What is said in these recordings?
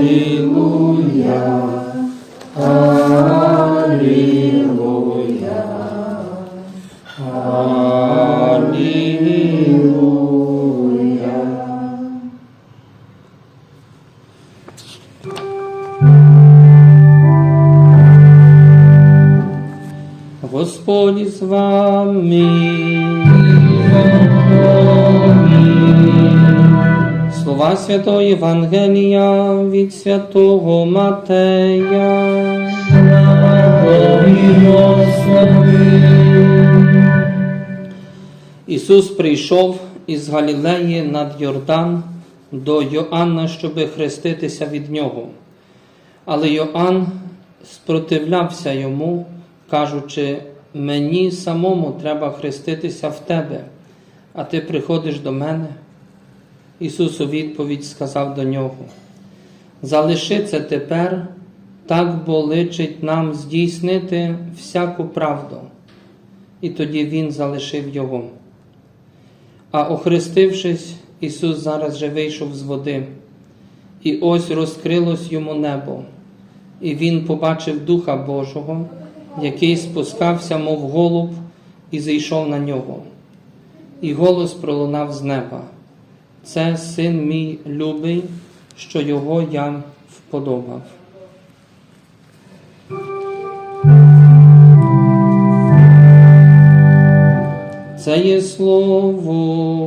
Алілуя. Слова Святого Євангелія від Святого Матея. Ісус прийшов із Галілеї над Йордан до Йоанна, щоби хреститися від нього. Але Йоанн спротивлявся йому, кажучи, мені самому треба хреститися в тебе, а ти приходиш до мене. Ісус у відповідь сказав до нього: Залиши це тепер, так бо личить нам здійснити всяку правду. І тоді Він залишив його. А охрестившись, Ісус зараз же вийшов з води, і ось розкрилось йому небо, і Він побачив Духа Божого, який спускався, мов голуб, і зійшов на нього. І голос пролунав з неба. Це син мій любий, що його я вподобав. Це є слово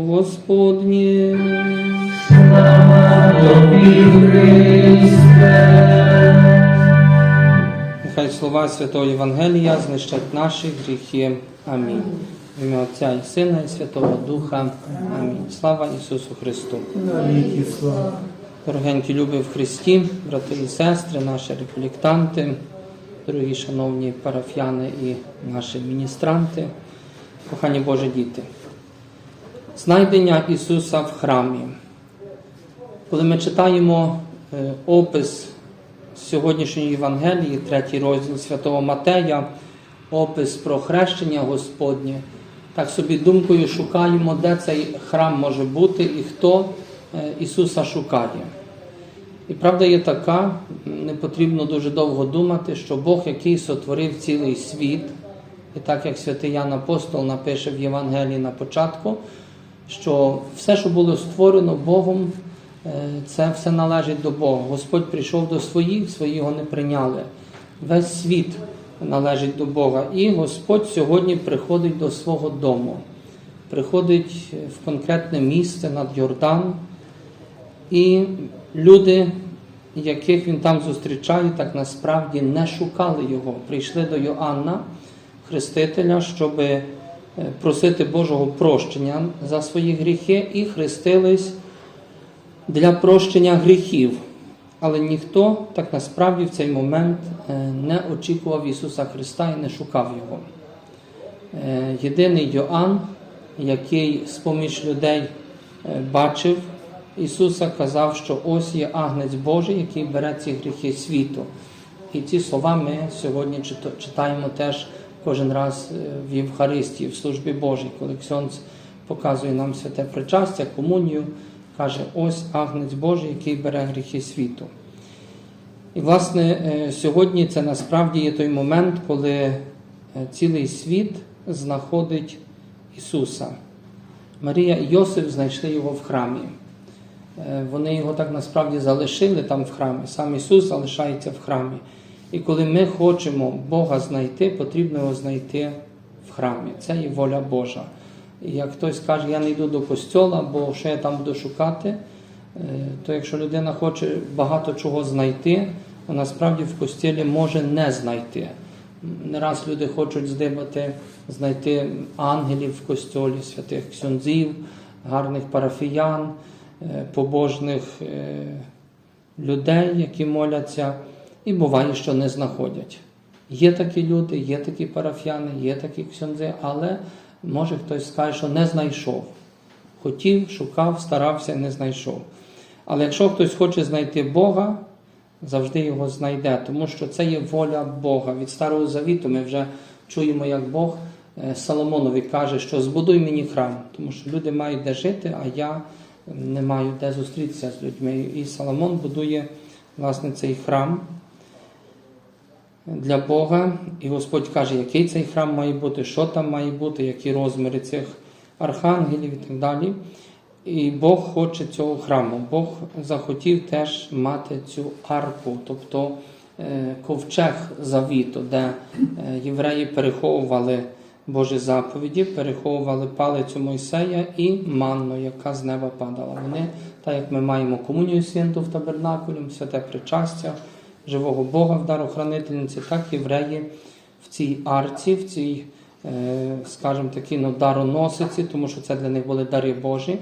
Господнє. Нехай слова Святого Євангелія знищать наші гріхи. Амінь. В ім'я Отця і Сина, і Святого Духа. Амінь. Слава Ісусу Христу. Дорогенькі любі в Христі, брати і сестри, наші рефлектанти, дорогі шановні парафіяни і наші міністранти, кохані Божі діти. Знайдення Ісуса в храмі. Коли ми читаємо е, опис сьогоднішньої Євангелії, третій розділ Святого Матея, опис про хрещення Господнє, так собі думкою шукаємо, де цей храм може бути і хто е, Ісуса шукає. І правда є така, не потрібно дуже довго думати, що Бог, який сотворив цілий світ, і так як святий Ян Апостол напише в Євангелії на початку, що все, що було створено Богом, е, це все належить до Бога. Господь прийшов до своїх, свої його не прийняли. Весь світ належить до Бога. І Господь сьогодні приходить до свого дому, приходить в конкретне місце над Йордан. І люди, яких він там зустрічає, так насправді не шукали його. Прийшли до Йоанна, Хрестителя, щоб просити Божого прощення за свої гріхи і хрестились для прощення гріхів. Але ніхто так насправді в цей момент е, не очікував Ісуса Христа і не шукав Його. Е, Єдиний Йоанн, який з-поміж людей е, бачив Ісуса, казав, що ось є агнець Божий, який бере ці гріхи світу. І ці слова ми сьогодні читаємо теж кожен раз в Євхаристії, в службі Божій, коли Ксьонц показує нам святе причастя, комунію, каже, ось агнець Божий, який бере гріхи світу. І, власне, е, сьогодні це насправді є той момент, коли е, цілий світ знаходить Ісуса. Марія і Йосип знайшли його в храмі. Е, Вони його так насправді залишили там в храмі. Сам Ісус залишається в храмі. І коли ми хочемо Бога знайти, потрібно його знайти в храмі. Це є воля Божа. Як хтось каже, я не йду до костьола, бо що я там буду шукати, е, то якщо людина хоче багато чого знайти, то насправді в костілі може не знайти. Не раз люди хочуть здибати, знайти ангелів в костьолі, святих ксьонзів, гарних парафіян, е, побожних е, людей, які моляться, і буває, що не знаходять. Є такі люди, є такі парафіяни, є такі ксьонзи, але може хтось скаже, що не знайшов. Хотів, шукав, старався, не знайшов. Але якщо хтось хоче знайти Бога, завжди його знайде, тому що це є воля Бога. Від Старого Завіту ми вже чуємо, як Бог е, Соломонові каже, що збудуй мені храм, тому що люди мають де жити, а я не маю де зустрітися з людьми. І Соломон будує власне цей храм для Бога. І Господь каже, який цей храм має бути, що там має бути, які розміри цих архангелів і так далі. І Бог хоче цього храму. Бог захотів теж мати цю арку, тобто е, ковчег завіту, де е, євреї переховували Божі заповіді, переховували палицю Мойсея і манну, яка з неба падала. Вони, так як ми маємо комунію святу в табернакулі, святе причастя живого Бога в дарохранительниці, так євреї в цій арці, в цій, е, скажімо такі, ну, дароносиці, тому що це для них були дари Божі,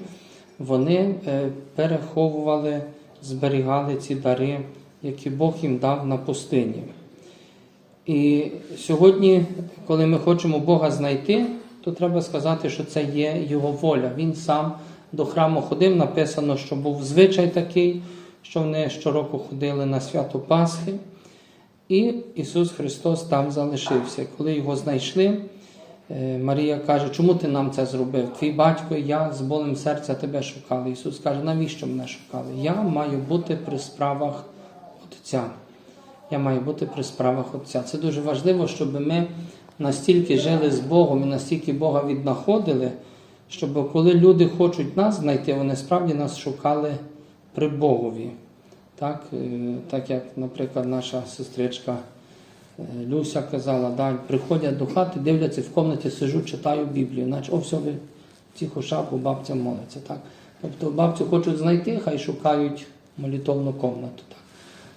вони е, переховували, зберігали ці дари, які Бог їм дав на пустині. І сьогодні, коли ми хочемо Бога знайти, то треба сказати, що це є Його воля. Він сам до храму ходив, написано, що був звичай такий, що вони щороку ходили на свято Пасхи. І Ісус Христос там залишився. Коли його знайшли, е, Марія каже, чому ти нам це зробив? Твій батько і я з болем серця тебе шукали. Ісус каже, навіщо мене шукали? Я маю бути при справах Отця. Я маю бути при справах Отця. Це дуже важливо, щоб ми настільки жили з Богом і настільки Бога віднаходили, щоб коли люди хочуть нас знайти, вони справді нас шукали при Богові. Так, е, так як, наприклад, наша сестричка е, Люся казала, да, приходять до хати, дивляться в кімнаті, сижу, читаю Біблію, наче о, все, ви тихо шапу, бабця молиться. Так? Тобто бабцю хочуть знайти, хай шукають молитовну кімнату. Так?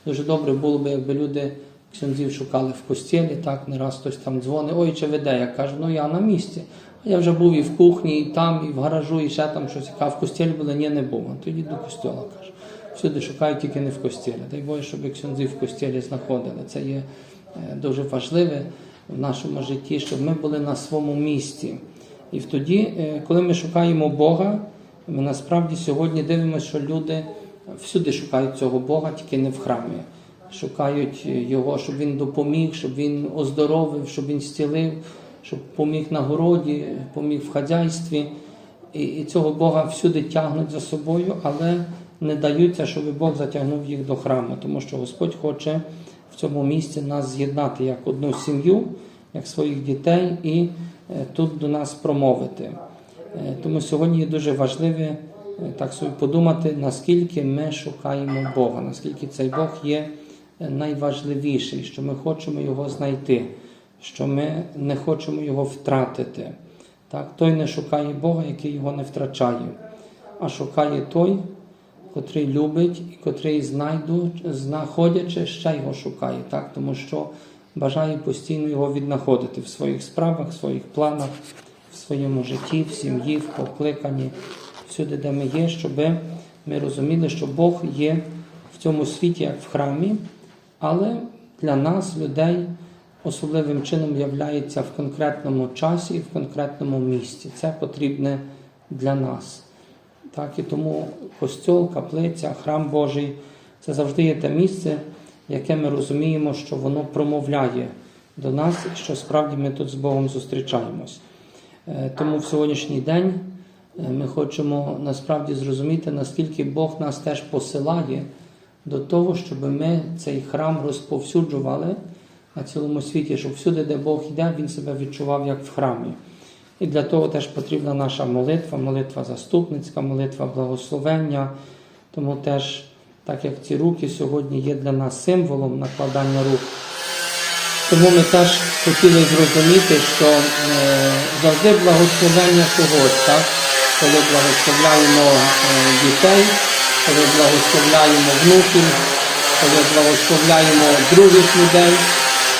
Дуже добре було б, якби люди ксьонзів шукали в постілі, так, не раз хтось там дзвонить, ой, чи веде, я кажу, ну я на місці. Я вже був і в кухні, і там, і в гаражу, і ще там щось. А в костілі були, ні, не був. Тоді до костьола кажу. Всюди шукають тільки не в костілі. Дай Боже, щоб ксьонзи в костілі знаходили. Це є е, дуже важливе в нашому житті, щоб ми були на своєму місці. І тоді, е, коли ми шукаємо Бога, ми насправді сьогодні дивимося, що люди всюди шукають цього Бога, тільки не в храмі. Шукають Його, щоб Він допоміг, щоб Він оздоровив, щоб Він зцілив, щоб поміг на городі, поміг в хазяйстві. І, і цього Бога всюди тягнуть за собою, але не даються, щоб Бог затягнув їх до храму, тому що Господь хоче в цьому місці нас з'єднати як одну сім'ю, як своїх дітей, і е, тут до нас промовити. Е, Тому сьогодні є дуже важливе е, так собі подумати, наскільки ми шукаємо Бога, наскільки цей Бог є найважливіший, що ми хочемо його знайти, що ми не хочемо його втратити. Так? Той не шукає Бога, який його не втрачає, а шукає той, котрий любить і котрий знайду, знаходячи, ще його шукає, так? тому що бажає постійно його віднаходити в своїх справах, в своїх планах, в своєму житті, в сім'ї, в покликанні, всюди, де ми є, щоб ми розуміли, що Бог є в цьому світі, як в храмі, але для нас, людей, особливим чином являється в конкретному часі і в конкретному місці. Це потрібне для нас. Так, і тому костьол, каплиця, храм Божий це завжди є те місце, яке ми розуміємо, що воно промовляє до нас, що справді ми тут з Богом зустрічаємось. Е, Тому в сьогоднішній день е, ми хочемо насправді зрозуміти, наскільки Бог нас теж посилає до того, щоб ми цей храм розповсюджували на цілому світі, щоб всюди, де Бог йде, він себе відчував як в храмі. І для того теж потрібна наша молитва, молитва заступницька, молитва благословення. Тому теж, так як ці руки сьогодні є для нас символом накладання рук, тому ми теж хотіли зрозуміти, що е, завжди благословення когось, так? коли благословляємо е, дітей, коли благословляємо внуків, коли благословляємо других людей,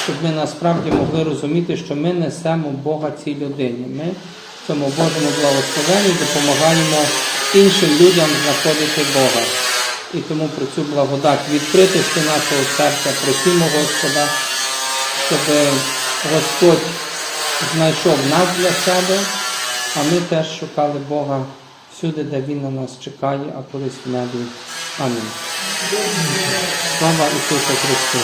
щоб ми насправді могли розуміти, що ми несемо Бога цій людині. Ми в цьому Божому благословенні допомагаємо іншим людям знаходити Бога. І тому про цю благодать відкритості нашого серця, просимо Господа, щоб Господь знайшов нас для себе, а ми теж шукали Бога всюди, де Він на нас чекає, а колись в небі. Амінь. Слава Ісусу Христу!